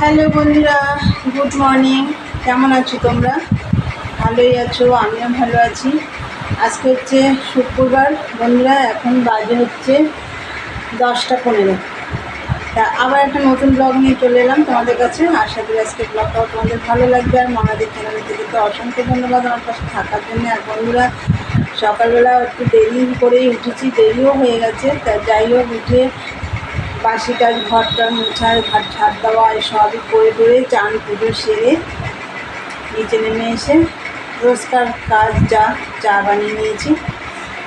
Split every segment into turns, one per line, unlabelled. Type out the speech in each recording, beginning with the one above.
Hello বন্ধুরা, good morning. কেমন আছো তোমরা? ভালোই আছো, আমিও ভালো আছি। আজকে হচ্ছে শুক্রবার। বন্ধুরা, এখন বাজে হচ্ছে দশটা পনেরো। তা আবার একটা নতুন ব্লগ নিয়ে চলে এলাম তোমাদের কাছে। আশা করি আজকে ব্লগটাও তোমাদের ভালো লাগবে। আর মনাদের চ্যানেলে থেকে অসংখ্য ধন্যবাদ আমার পাশে থাকার জন্য। আর বন্ধুরা, সকালবেলা একটু দেরি করেই উঠেছি, দেরিও হয়ে গেছে। তা যাই হোক, উঠে বাসি কাজ ঘরটা মোছার ঘর, ঝাড় দেওয়া সবই করে করে চান পুজো সেরে নিচে নেমে এসে রোজকার কাজ যা, চা বানিয়ে নিয়েছি।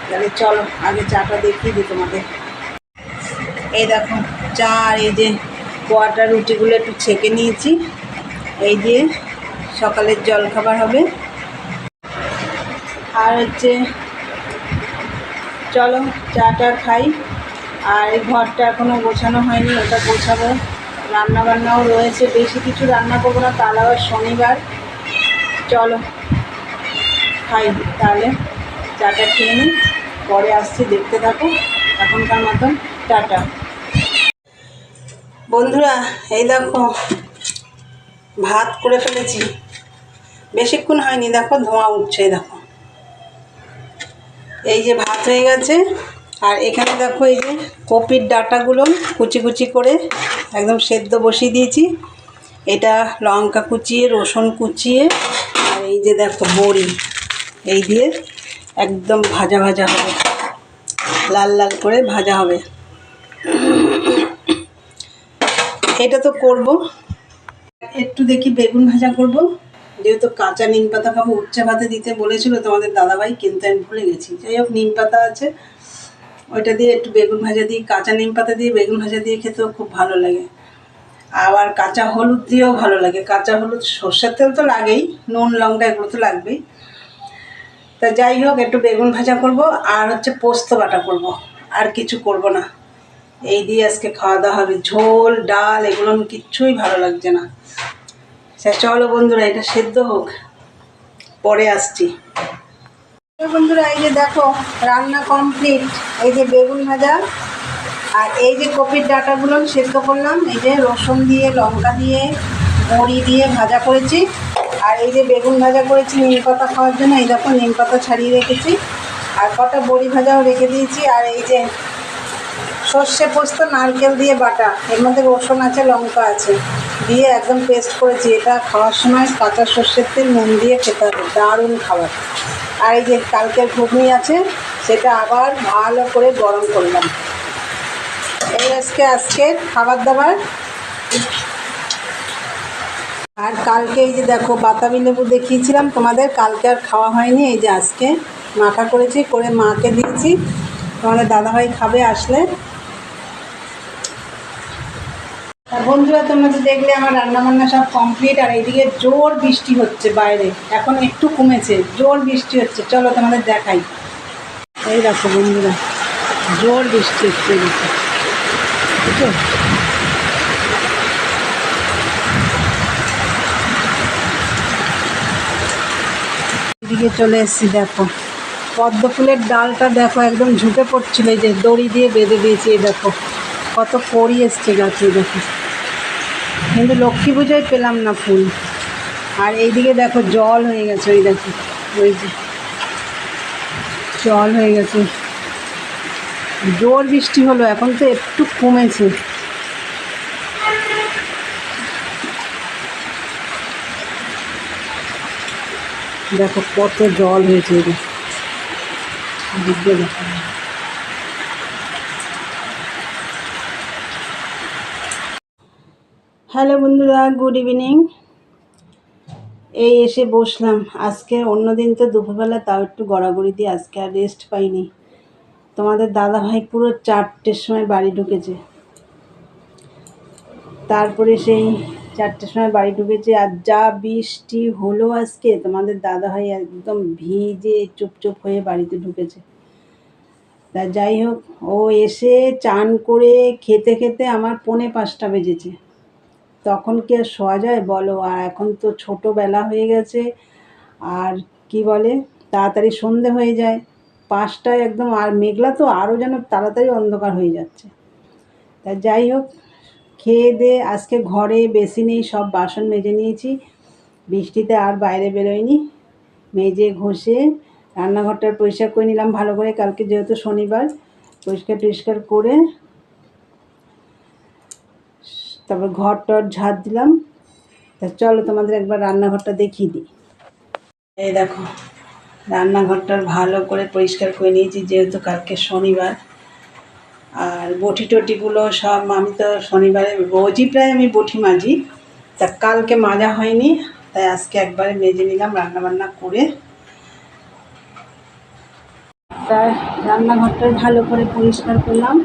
তাহলে চলো, আগে চাটা দেখিয়ে দিই তোমাদের। এই দেখো, চা আর এই যে কোয়াটার রুটিগুলো একটু ছেঁকে নিয়েছি। এই দিয়ে সকালের জল খাবার হবে। আর হচ্ছে, চলো, চাটা খাই। আর এই ঘরটা এখনও গোছানো হয়নি, ওটা গোছাবো। রান্না বান্নাও রয়েছে, বেশি কিছু রান্না করব না তাহলে আবার শনিবার। চলো, খাই তাহলে। চাটা খেয়ে নিই পরে আসছি, দেখতে থাকো। এখনকার মতন, টাটা। বন্ধুরা, এই দেখো, ভাত করে ফেলেছি। বেশিক্ষণ হয়নি, দেখো, ধোঁয়া উঠছে দেখো। এই যে ভাত হয়ে গেছে আর এখানে দেখো এই যে কপির ডাটাগুলো কুচি কুচি করে একদম সেদ্ধ বসিয়ে দিয়েছি। এটা লঙ্কা কুচিয়ে, রসুন কুচিয়ে, আর এই যে দেখো বড়ি, এই দিয়ে একদম ভাজা ভাজা হবে। লাল লাল করে ভাজা হবে। এটা তো করব। একটু দেখি বেগুন ভাজা করব। যেহেতু কাঁচা নিম পাতা খাব উচ্চা ভাতে দিতে বলেছিল তোমাদের দাদাভাই, কিন্তু আমি ভুলে গেছি। যাই হোক, নিম পাতা আছে। ওইটা দিয়ে একটু বেগুন ভাজা দিয়ে কাঁচা নিম পাতা দিয়ে বেগুন ভাজা দিয়ে খেতেও খুব ভালো লাগে। আবার কাঁচা হলুদ দিয়েও ভালো লাগে। কাঁচা হলুদ, সর্ষের তেল তো লাগেই, নুন, লঙ্কা এগুলো তো লাগবেই। তা যাই হোক, একটু বেগুন ভাজা করব, আর হচ্ছে পোস্ত বাটা করব। আর কিছু করব না। এই দিয়ে আজকে খাওয়া দাওয়া হবে। ঝোল, ডাল এগুলো কিচ্ছুই ভালো লাগছে না। সে চলো বন্ধুরা, এটা সেদ্ধ হোক। পরে আসছি। বন্ধুরা, এই যে দেখো, রান্না কমপ্লিট এই যে বেগুন ভাজা আর এই যে কপির ডাটাগুলো সেদ্ধ করলাম। এই যে রসুন দিয়ে, লঙ্কা দিয়ে বড়ি দিয়ে ভাজা করেছি। আর এই যে বেগুন ভাজা করেছি নিম পাতা খাওয়ার জন্য, এই দেখো নিম পাতা ছাড়িয়ে রেখেছি। আর কটা বড়ি ভাজাও রেখে দিয়েছি। আর এই যে সর্ষে পোস্ত, নারকেল দিয়ে বাটা, এর মধ্যে রসুন আছে, লঙ্কা আছে, দিয়ে একদম পেস্ট করেছি। এটা খাওয়ার সময় কাঁচা সর্ষের তেল, নুন দিয়ে খেতে হবে। দারুণ খাবার। আর এই যে কালকের ঘুগনি আছে, সেটা আবার ভালো করে গরম করলাম। এই আজকে আজকের খাবার দাবার। আর কালকে এই যে দেখো, বাতাবি লেবু দেখিয়েছিলাম তোমাদের, কালকে আর খাওয়া হয়নি, এই যে আজকে মাখা করেছি, করে মাকে দিয়েছি। তোমাদের দাদাভাই খাবে, আসলে বন্ধুরা, তোমরা তো দেখলে আমার রান্না বান্না সব কমপ্লিট আর এইদিকে জোর বৃষ্টি হচ্ছে বাইরে। এখন একটু কমেছে, জোর বৃষ্টি হচ্ছে। চলো তোমাদের দেখাই। এই দেখো বন্ধুরা, জোর বৃষ্টি হচ্ছে এদিকে চলে এসেছি, দেখো। পদ্ম ফুলের ডালটা দেখো, একদম ঝুঁকে পড়ছিল, এই যে দড়ি দিয়ে বেঁধে দিয়েছি, এই দেখো। কত কড়ি এসছে গাছে দেখো। কিন্তু লক্ষ্মী পুজোয় পেলাম না ফুল। আর এইদিকে দেখো জল হয়ে গেছে ওই দেখো, ওই যে জল হয়ে গেছে। জোর বৃষ্টি হলো, এখন তো একটু কমেছে। দেখো কত জল হয়েছে দেখো। এদিকে দেখো হ্যালো বন্ধুরা, গুড ইভিনিং। এই এসে বসলাম। আজকে অন্য দিন তো দুপুরবেলা, তাও একটু গড়াগড়ি দিয়ে আজকে আর রেস্ট পাইনি। তোমাদের দাদা ভাই পুরো চারটের সময় বাড়ি ঢুকেছে। তারপরে সেই চারটের সময় বাড়ি ঢুকেছে আর যা বৃষ্টি হলো আজকে, তোমাদের দাদা ভাই একদম ভিজে চুপচুপ হয়ে বাড়িতে ঢুকেছে। তা যাই হোক, ও এসে চান করে খেতে খেতে আমার পৌনে পাঁচটা বেজেছে। তখন কি আর শোয়া যায়? বলো। আর এখন তো ছোটোবেলা হয়ে গেছে। আর কি বলে? তাড়াতাড়ি সন্ধে হয়ে যায়। পাঁচটায় একদম আর মেঘলা তো আরও যেন তাড়াতাড়ি অন্ধকার হয়ে যাচ্ছে। তা যাই হোক, খেয়ে দিয়ে আজকে ঘরে বেশি নেই, সব বাসন মেজে নিয়েছি। বৃষ্টিতে আর বাইরে বেরোয়নি। মেজে ঘষে রান্নাঘরটা পরিষ্কার করে নিলাম ভালো করে। কালকে যেহেতু শনিবার পরিষ্কার টরিষ্কার করে তারপর ঘর টর ঝাড় দিলাম। তা চলো তোমাদের একবার রান্নাঘরটা দেখিয়ে দিই। এই দেখো রান্নাঘরটার ভালো করে পরিষ্কার করে নিয়েছি, যেহেতু কালকে শনিবার। আর বটি টটিগুলো সব আমি তো শনিবারে, রোজই প্রায় আমি বটি মাজি। তা কালকে মাজা হয়নি, তাই আজকে একবারে মেজে নিলাম রান্না বান্না করে। তাই রান্নাঘরটা ভালো করে পরিষ্কার করলাম।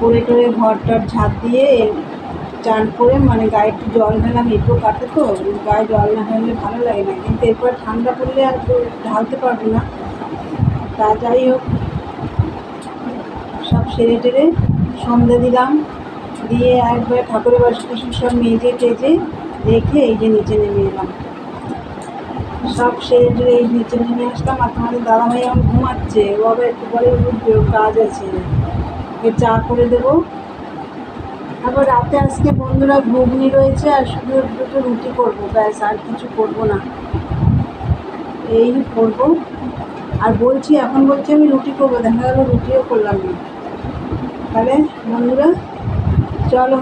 করে টোরে ঘরটার ঝাঁপ দিয়ে চান করে মানে গায়ে একটু জল ঢালাম একটু কাটে তো, গায়ে জল না ঢাললে ভালো লাগে না। কিন্তু এরপর ঠান্ডা পড়লে আর ঢালতে পারব না। তা যাই হোক, সব সেরে টেরে সন্ধে দিলাম। দিয়ে একবার ঠাকুরের টাসন সব মেজে টেজে রেখে এই যে নিচে নেমে এলাম। সব সেরে টেরে এই নিচে নেমে আসলাম আর তোমাদের দাদাভাই এখন ঘুমাচ্ছে। ও আবার একটু পরে উঠবে কাজ আছে। ওকে চা করে দেবো। আবার রাতে আজকে বন্ধুরা ঘুগনি রয়েছে আর শুধু দুটো রুটি করব, ব্যাস, আর কিছু করব না। এই করব। আর বলছি, এখন বলছি আমি রুটি করব, দেখা গেলো রুটিও করলাম না। তাহলে বন্ধুরা, চলো,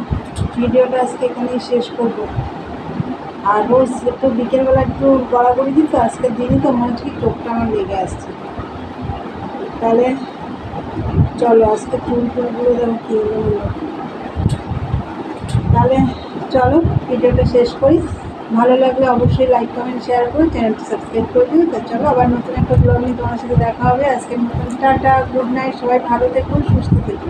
ভিডিওটা আজকে এখানেই শেষ করব। আর রোজ একটু বিকেলবেলা একটু গড়া গড়াগড়ি দিত আজকের দিনই তো মনে হচ্ছে চোখটা আমার লেগে আসছে। তাহলে চলো, আজকে চুল টুলগুলো যেন কী হলো তাহলে চলো ভিডিওটা শেষ করি। ভালো লাগলে অবশ্যই লাইক কমেন্ট শেয়ার করুন চ্যানেলটি সাবস্ক্রাইব করে দিও। তো চলো আবার নতুন একটা ব্লগ নিয়ে তোমার সাথে দেখা হবে। আজকের মতন টাটা গুড নাইট সবাই ভালো থাকুন সুস্থ থেকো।